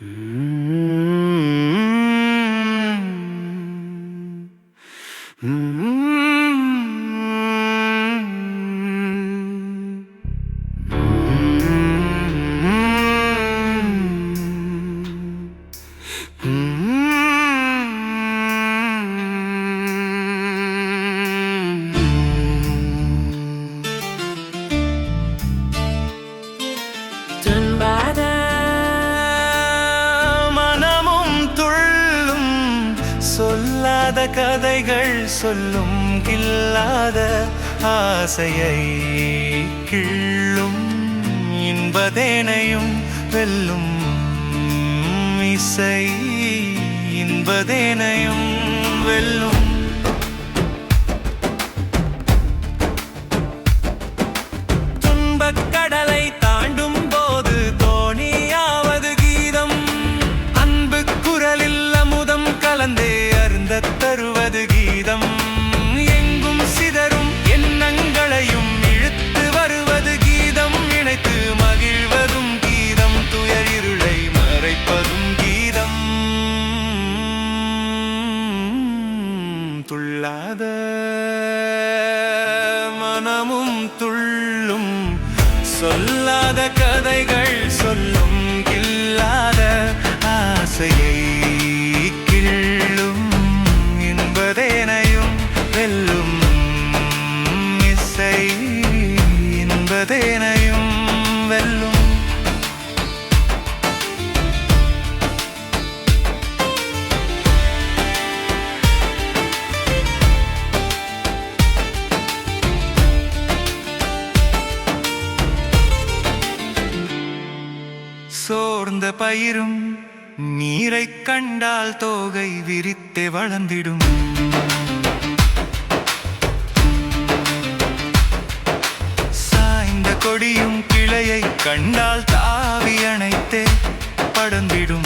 Mm. இல்லாத கதைகள் சொல்லும் இல்லாத ஆசையை கிள்ளும் இன்பதேனையும் வெல்லும் இசை இன்பதேனையும் வெல்லும். தருவது கீதம். எங்கும் சிதறும் எண்ணங்களையும் இழுத்து வருவது கீதம். இணைத்து மகிழ்வதும் கீதம். துயர் இருளை மறைப்பதும் கீதம். துள்ளாத மனமும் துள்ளும். சொல்லாத கதைகள் சொல்லும். என்பதேனையும் வெல்லும். சோர்ந்த பயிரும் நீரைக் கண்டால் தோகை விரித்தே வளர்ந்திடும். கொடியும் கிளையை கண்டால் தாவி அணைத்தே படர்ந்திடும்